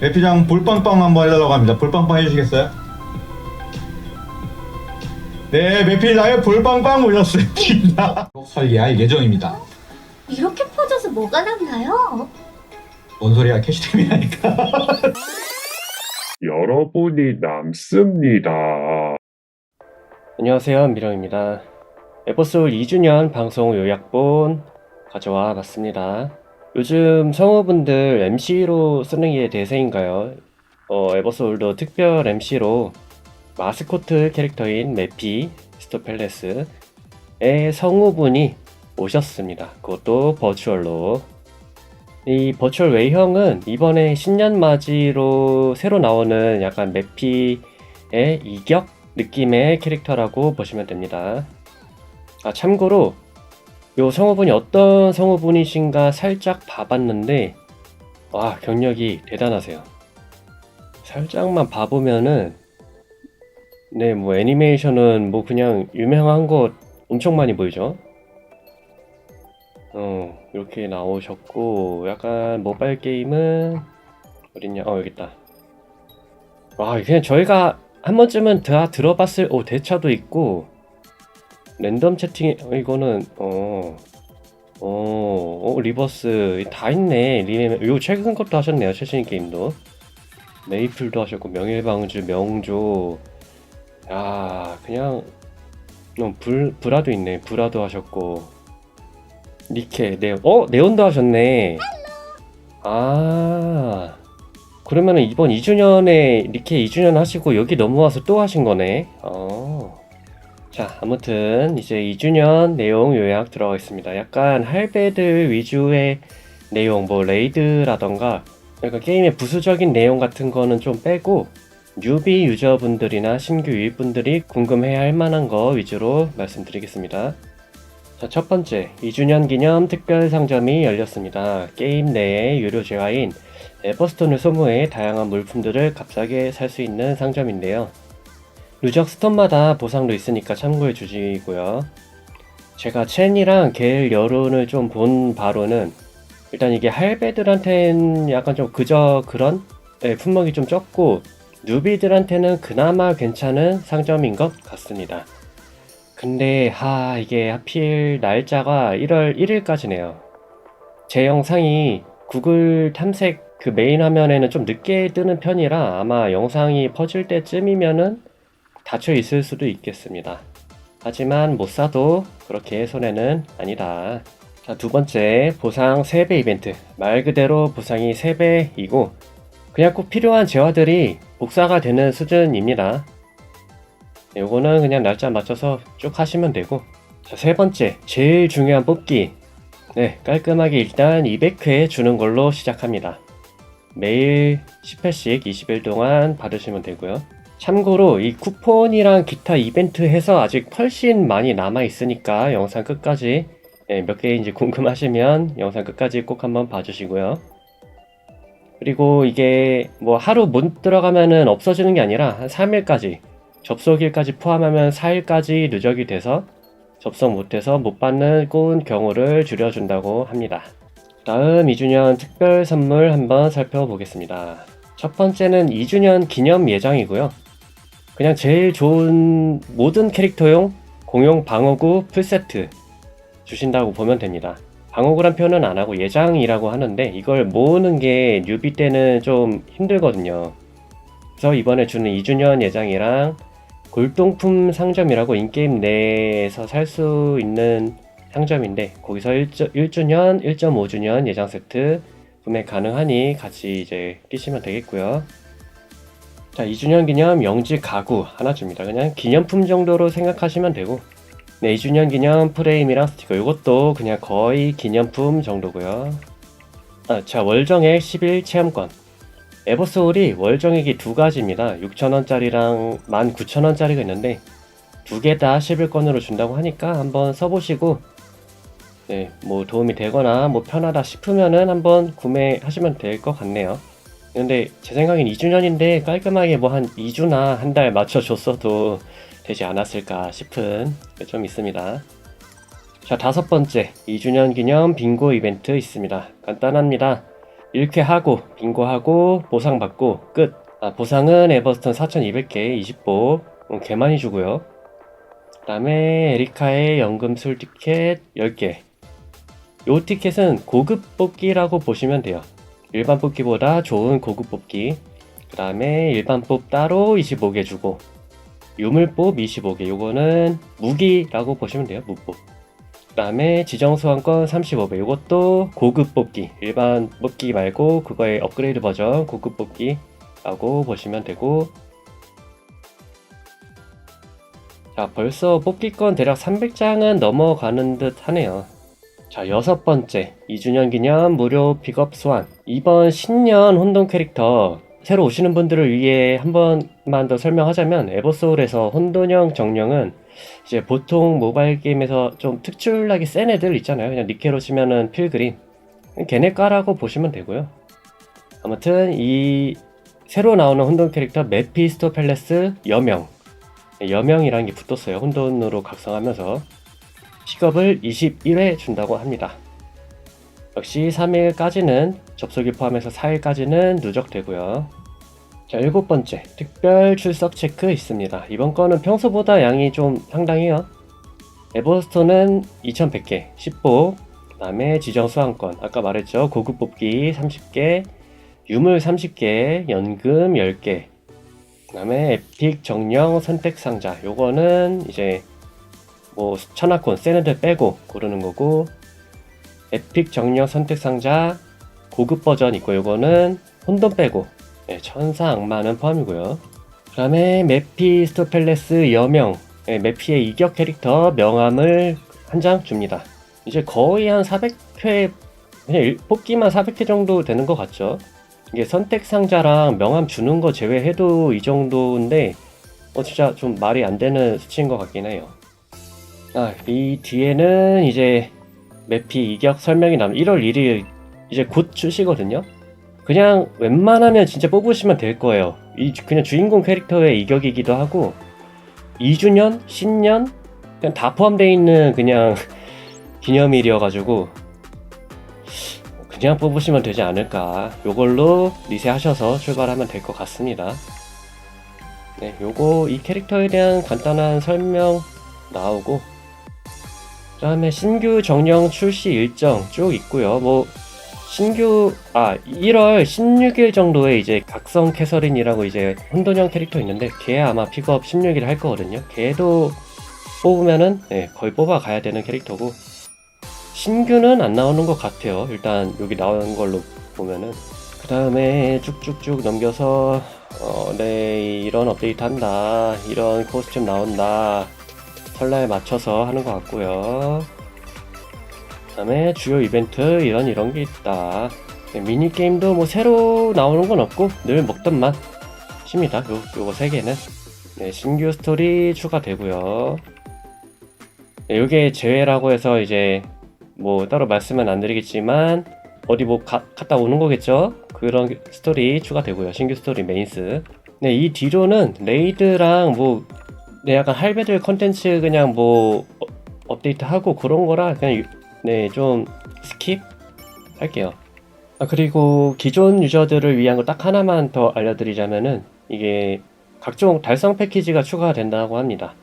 배피장 볼빵빵 한번 해달라고 합니다. 볼빵빵 해주시겠어요? 네, 배피장에 볼빵빵 올렸습니다. 설계할 예정입니다. 이렇게 퍼져서 뭐가 남나요? 뭔 소리야, 캐시템이라니까. 여러분이 남습니다. 안녕하세요 미령입니다 에버소울 2주년 방송 요약본 가져와 봤습니다 요즘 성우분들 MC로 쓰는 게 대세인가요? 어, 에버소울도 특별 MC로 마스코트 캐릭터인 메피 스토펠레스의 성우분이 오셨습니다 그것도 버추얼로 이 버추얼 외형은 이번에 신년 맞이로 새로 나오는 약간 메피의 이격 느낌의 캐릭터라고 보시면 됩니다. 아, 참고로 요 성우분이 어떤 성우분이신가 살짝 봐봤는데 와 경력이 대단하세요. 살짝만 봐보면은 네 뭐 애니메이션은 뭐 그냥 유명한 거 엄청 많이 보이죠. 어 이렇게 나오셨고 약간 모바일 게임은 어딨냐 어 여기 있다. 와 그냥 저희가 한 번쯤은 다 들어봤을 오 대차도 있고 랜덤 채팅 어, 이거는 어, 어, 어 리버스 다 있네. 리메 요 최근 것도 하셨네요 최신 게임도. 메이플도 하셨고 명일방주 명조. 야 그냥 어, 불 브라도 있네. 브라도 하셨고. 니케 네온 어 네온도 하셨네. 아 그러면은 이번 2주년에 리케 2주년 하시고 여기 넘어와서 또 하신 거네. 어. 자, 아무튼 이제 2주년 내용 요약 들어가겠습니다. 약간 할배들 위주의 내용, 뭐 레이드라던가 약간 게임의 부수적인 내용 같은 거는 좀 빼고 뉴비 유저분들이나 신규 유입분들이 궁금해야 할 만한 거 위주로 말씀드리겠습니다. 자, 첫 번째, 2주년 기념 특별 상점이 열렸습니다. 게임 내의 유료 재화인 에버스톤을 소모해 다양한 물품들을 값싸게 살 수 있는 상점인데요. 누적 스톤마다 보상도 있으니까 참고해 주시고요. 제가 첸이랑 겔 여론을 좀 본 바로는 일단 이게 할배들한테는 약간 좀 그저 그런 네, 품목이 좀 적고 뉴비들한테는 그나마 괜찮은 상점인 것 같습니다. 근데 하 이게 하필 날짜가 1월 1일까지네요. 제 영상이 구글 탐색 그 메인 화면에는 좀 늦게 뜨는 편이라 아마 영상이 퍼질 때쯤이면은 닫혀 있을 수도 있겠습니다. 하지만 못 사도 그렇게 손해는 아니다. 자, 두 번째, 보상 3배 이벤트. 말 그대로 보상이 3배이고, 그냥 꼭 필요한 재화들이 복사가 되는 수준입니다. 네, 요거는 그냥 날짜 맞춰서 쭉 하시면 되고. 자, 세 번째, 제일 중요한 뽑기. 네, 깔끔하게 일단 200회 주는 걸로 시작합니다. 매일 10회씩 20일 동안 받으시면 되고요. 참고로 이 쿠폰이랑 기타 이벤트 해서 아직 훨씬 많이 남아 있으니까 영상 끝까지 네, 몇 개인지 궁금하시면 영상 끝까지 꼭 한번 봐주시고요. 그리고 이게 뭐 하루 못 들어가면은 없어지는 게 아니라 한 3일까지 접속일까지 포함하면 4일까지 누적이 돼서 접속 못해서 못 받는 꼰 경우를 줄여준다고 합니다. 다음 2주년 특별 선물 한번 살펴보겠습니다. 첫 번째는 2주년 기념 예정이고요. 그냥 제일 좋은 모든 캐릭터용 공용 방어구 풀세트 주신다고 보면 됩니다. 방어구란 표현은 안 하고 예장이라고 하는데 이걸 모으는 게 뉴비 때는 좀 힘들거든요. 그래서 이번에 주는 2주년 예장이랑 골동품 상점이라고 인게임 내에서 살 수 있는 상점인데 거기서 1주, 년 1.5주년 예장 세트 구매 가능하니 같이 이제 끼시면 되겠고요. 자, 2주년 기념 영지 가구 하나 줍니다. 그냥 기념품 정도로 생각하시면 되고 네, 2주년 기념 프레임이랑 스티커 이것도 그냥 거의 기념품 정도고요. 아, 자, 월정액 10일 체험권 에버소울이 월정액이 두 가지입니다. 6,000원짜리랑 19,000원짜리가 있는데 두 개 다 11건으로 준다고 하니까 한번 써보시고 네, 뭐 도움이 되거나 뭐 편하다 싶으면은 한번 구매하시면 될 것 같네요. 근데 제 생각엔 2주년인데 깔끔하게 뭐 한 2주나 한 달 맞춰줬어도 되지 않았을까 싶은 게 좀 있습니다. 자, 다섯 번째 2주년 기념 빙고 이벤트 있습니다. 간단합니다. 1회 하고 빙고 하고 보상 받고 끝. 아, 보상은 에버스턴 4200개 20보 음, 개 많이 주고요. 그 다음에 에리카의 연금 술 티켓 10개. 요 티켓은 고급 뽑기라고 보시면 돼요. 일반 뽑기보다 좋은 고급 뽑기. 그 다음에 일반 뽑 따로 25개 주고 유물뽑 25개. 요거는 무기라고 보시면 돼요. 무뽑. 그 다음에 지정소환권 35배. 요것도 고급 뽑기. 일반 뽑기 말고 그거의 업그레이드 버전 고급 뽑기 라고 보시면 되고 자, 벌써 뽑기권 대략 300장은 넘어가는 듯 하네요. 자, 여섯 번째. 2주년 기념 무료 픽업 소환. 이번 신년 혼돈 캐릭터. 새로 오시는 분들을 위해 한 번만 더 설명하자면, 에버소울에서 혼돈형 정령은 이제 보통 모바일 게임에서 좀 특출나게 센 애들 있잖아요. 그냥 니케로 치면은 필그림. 걔네 까라고 보시면 되고요. 아무튼 이 새로 나오는 혼돈 캐릭터 메피스토 팰레스 여명. 여명이라는 게 붙었어요. 혼돈으로 각성하면서 픽업을 21회 준다고 합니다. 역시 3일까지는 접속일 포함해서 4일까지는 누적되고요. 자, 일곱 번째 특별 출석 체크 있습니다. 이번 거는 평소보다 양이 좀 상당해요. 에버스톤은 2100개, 10보, 그 다음에 지정 수강권, 아까 말했죠. 고급 뽑기 30개, 유물 30개, 연금 10개, 그 다음에 에픽 정령 선택 상자. 요거는 이제 뭐 천하콘 센 애들 빼고 고르는 거고 에픽 정령 선택 상자 고급 버전 있고 요거는 혼돈 빼고 네, 천사 악마는 포함이고요. 그 다음에 메피스토 팰레스 여명 네, 메피의 이격 캐릭터 명함을 한 장 줍니다. 이제 거의 한 400회 그냥 일- 뽑기만 400회 정도 되는 것 같죠. 이게 선택 상자랑 명함 주는 거 제외해도 이 정도인데 어 진짜 좀 말이 안 되는 수치인 것 같긴 해요. 아, 이 뒤에는 이제 매피 이격 설명이 나면 1월 1일 이제 곧 출시거든요. 그냥 웬만하면 진짜 뽑으시면 될 거예요. 이 그냥 주인공 캐릭터의 이격이기도 하고 2주년, 신년 그냥 다 포함되어 있는 그냥 기념일이어가지고 그냥 뽑으시면 되지 않을까. 요걸로 리세하셔서 출발하면 될 것 같습니다. 네, 요거 이 캐릭터에 대한 간단한 설명 나오고 그 다음에 신규 정령 출시 일정 쭉 있고요. 뭐 신규 아 1월 16일 정도에 이제 각성 캐서린이라고 이제 혼돈형 캐릭터 있는데 걔 아마 픽업 16일 할 거거든요. 걔도 뽑으면은 네, 거의 뽑아 가야 되는 캐릭터고 신규는 안 나오는 것 같아요. 일단 여기 나오는 걸로 보면은 그 다음에 쭉쭉쭉 넘겨서 어, 네 이런 업데이트 한다 이런 코스튬 나온다 설날에 맞춰서 하는 것 같고요. 그 다음에 주요 이벤트 이런 이런 게 있다. 네, 미니 게임도 뭐 새로 나오는 건 없고 늘 먹던 맛입니다. 요 요거 세 개는 네, 신규 스토리 추가되고요. 네, 요게 제외라고 해서 이제 뭐 따로 말씀은 안 드리겠지만 어디 뭐 가- 갔다 오는 거겠죠? 그런 스토리 추가되고요. 신규 스토리 메인스. 네, 이 뒤로는 레이드랑 뭐 네, 약간 할배들 컨텐츠 그냥 뭐 어, 업데이트하고 그런 거라 그냥 유- 네, 좀 스킵 할게요. 아, 그리고 기존 유저들을 위한 거 딱 하나만 더 알려드리자면은 이게 각종 달성 패키지가 추가된다고 합니다.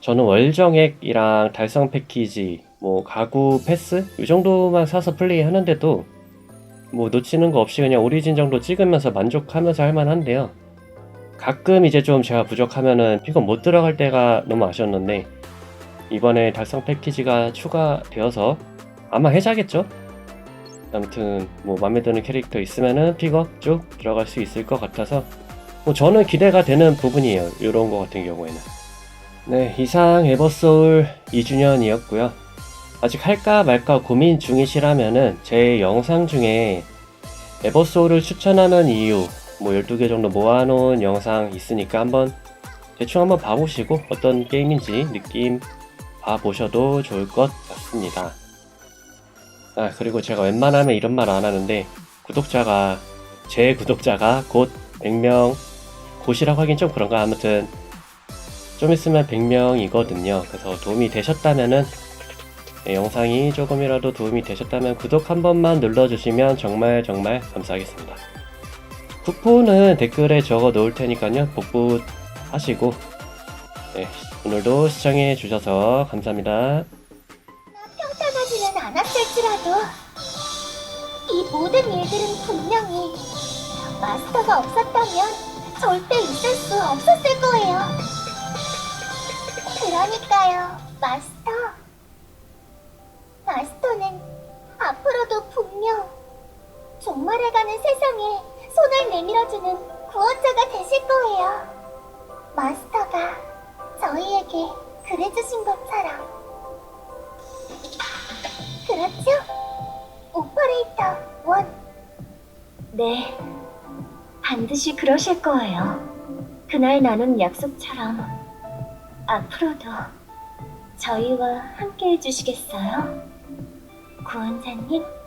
저는 월정액이랑 달성 패키지, 뭐 가구 패스 이 정도만 사서 플레이 하는데도 뭐 놓치는 거 없이 그냥 오리진 정도 찍으면서 만족하면서 할 만한데요. 가끔 이제 좀 제가 부족하면은 픽업 못 들어갈 때가 너무 아쉬웠는데 이번에 달성 패키지가 추가되어서 아마 해자겠죠? 아무튼 뭐 마음에 드는 캐릭터 있으면은 픽업 쭉 들어갈 수 있을 것 같아서 뭐 저는 기대가 되는 부분이에요. 이런 거 같은 경우에는. 네, 이상 에버소울 2주년이었고요. 아직 할까 말까 고민 중이시라면은 제 영상 중에 에버소울을 추천하는 이유 뭐 12개 정도 모아놓은 영상 있으니까 한번 대충 한번 봐보시고 어떤 게임인지 느낌 봐보셔도 좋을 것 같습니다. 아, 그리고 제가 웬만하면 이런 말 안 하는데 구독자가 제 구독자가 곧 100명 곧이라고 하긴 좀 그런가 아무튼 좀 있으면 100명이거든요. 그래서 도움이 되셨다면은 네, 영상이 조금이라도 도움이 되셨다면 구독 한 번만 눌러주시면 정말 정말 감사하겠습니다. 쿠폰은 댓글에 적어 놓을 테니까요. 복붙하시고 네, 오늘도 시청해 주셔서 감사합니다. 평탄하지는 않았을지라도 이 모든 일들은 분명히 마스터가 없었다면 절대 있을 수 없었을 거예요. 그러니까요, 마스터. 마스터는 앞으로도 분명 종말해가는 세상에 손을 내밀어주는 구원자가 되실 거예요. 마스터가 저희에게 그래주신 것처럼. 그렇죠? 오퍼레이터 원. 네, 반드시 그러실 거예요. 그날 나눈 약속처럼 앞으로도 저희와 함께 해주시겠어요? 구원자님?